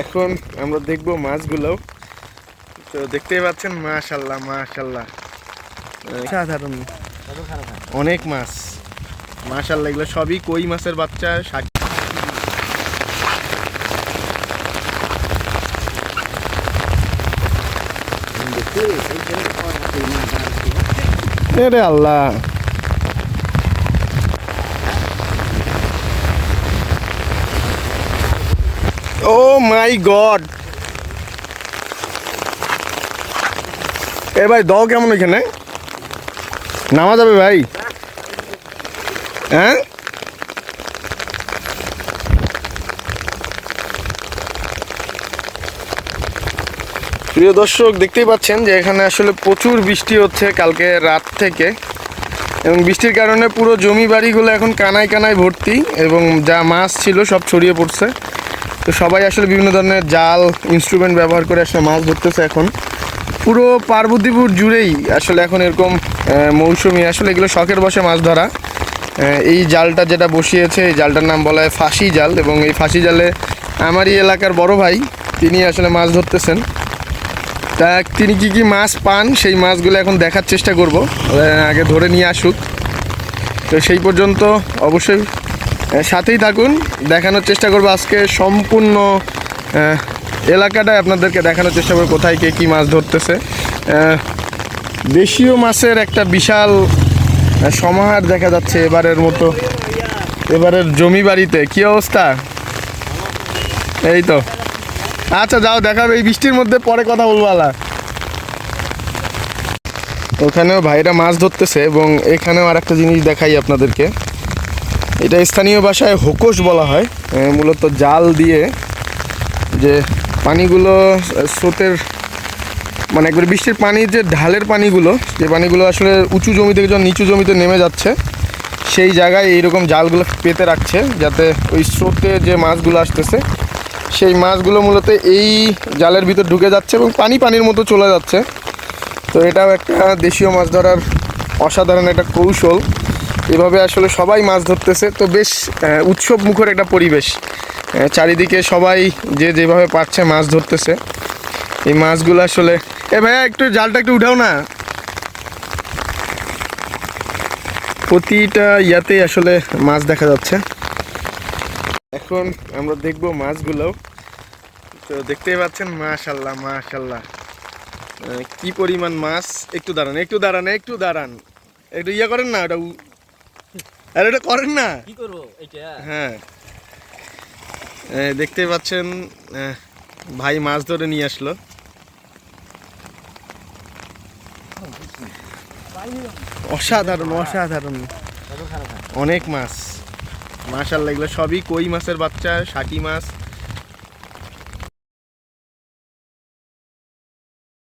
এখন আমরা দেখব মাছগুলো তো দেখতেই পাচ্ছেন মাশাল্লাহ মাশাল্লাহ। সাধারণ। অনেক মাছ। মাশাল্লাহ এগুলো সবই কই মাছের বাচ্চা? শাক। আল্লাহ। মাই গড। এ ভাই, দাও কেমন এখানে নামা যাবে ভাই। হ্যাঁ? প্রিয় দর্শক, দেখতেই পাচ্ছেন যে এখানে আসলে প্রচুর বৃষ্টি হচ্ছে কালকে রাত থেকে। এবং বৃষ্টির কারণে পুরো জমি বাড়িগুলো এখন কানায় কানায় ভর্তি এবং যা মাছ ছিল সব ছড়িয়ে পড়ছে। তো সবাই আসলে বিভিন্ন ধরনের জাল ইনস্ট্রুমেন্ট ব্যবহার করে আসলে মাছ ধরতেছে এখন। পুরো পার্বতীপুর জুড়েই আসলে এখন এরকম মৌসুমি, আসলে এগুলো শখের বসে মাছ ধরা। এই জালটা যেটা বসিয়েছে, এই জালটার নাম বলা হয় ফাঁসি জাল এবং এই ফাঁসি জালে আমারই এলাকার বড় ভাই, তিনি আসলে মাছ ধরতেছেন। তা তিনি কি কি মাছ পান, সেই মাছগুলো এখন দেখার চেষ্টা করব। আগে ধরে নিয়ে আসুক। তো সেই পর্যন্ত অবশ্যই সাথেই থাকুন। দেখানোর চেষ্টা করব আজকে সম্পূর্ণ এলাকাটায় আপনাদেরকে দেখানোর চেষ্টা করব কোথায় কে কী মাছ ধরতেছে। দেশীয় মাছের একটা বিশাল সমাহার দেখা যাচ্ছে এবারের মতো। এবারের জমি বাড়িতে। কী অবস্থা? এই তো। আচ্ছা যাও, দেখাবে। এই বৃষ্টির মধ্যে পরে কথা বলব আলা। ওখানেও ভাইরা মাছ ধরতেছে এবং এখানেও আর একটা জিনিস দেখাই আপনাদেরকে। এটা স্থানীয় ভাষায় হোকস বলা হয় মূলত জাল দিয়ে যে পানিগুলো স্রোতের মানে একবার বৃষ্টির পানির যে ঢালের পানিগুলো, যে পানিগুলো আসলে উঁচু জমি থেকে যখন নিচু জমিতে নেমে যাচ্ছে, সেই জায়গায় এইরকম জালগুলো পেতে রাখছে যাতে ওই স্রোতে যে মাছগুলো আসতেছে, সেই মাছগুলো মূলত এই জালের ভিতর ঢুকে যাচ্ছে এবং পানি পানির মতো চলে যাচ্ছে। তো এটাও একটা দেশীয় মাছ ধরার অসাধারণ একটা কৌশল। এভাবে আসলে সবাই মাছ ধরতেছে। তো বেশ উৎসব মুখর একটা পরিবেশ। চারিদিকে সবাই যে যেভাবে পারছে মাছ ধরতেছে। এই মাছগুলো আসলে এ ভাইয়া, একটু জালটা একটু উঠাও না। প্রতিটা ইয়াতেই আসলে মাছ দেখা যাচ্ছে। এখন আমরা দেখব মাছগুলো। তো দেখতেই পাচ্ছেন, মাশাল্লাহ মাশাল্লাহ। কি পরিমাণ মাছ? একটু দাঁড়ান একটু দাঁড়ান একটু দাঁড়ান। একটু ইয়ে করেন না, ওটা আরে এটা করেন না। কি করব এটা হ্যাঁ। দেখতেই পাচ্ছেন ভাই মাছ ধরে নিয়ে আসলো। অসাধারণ অসাধারণ। অনেক মাছ। মাশাল্লাহ এগুলো সবই কই মাছের বাচ্চা? শাকি মাছ।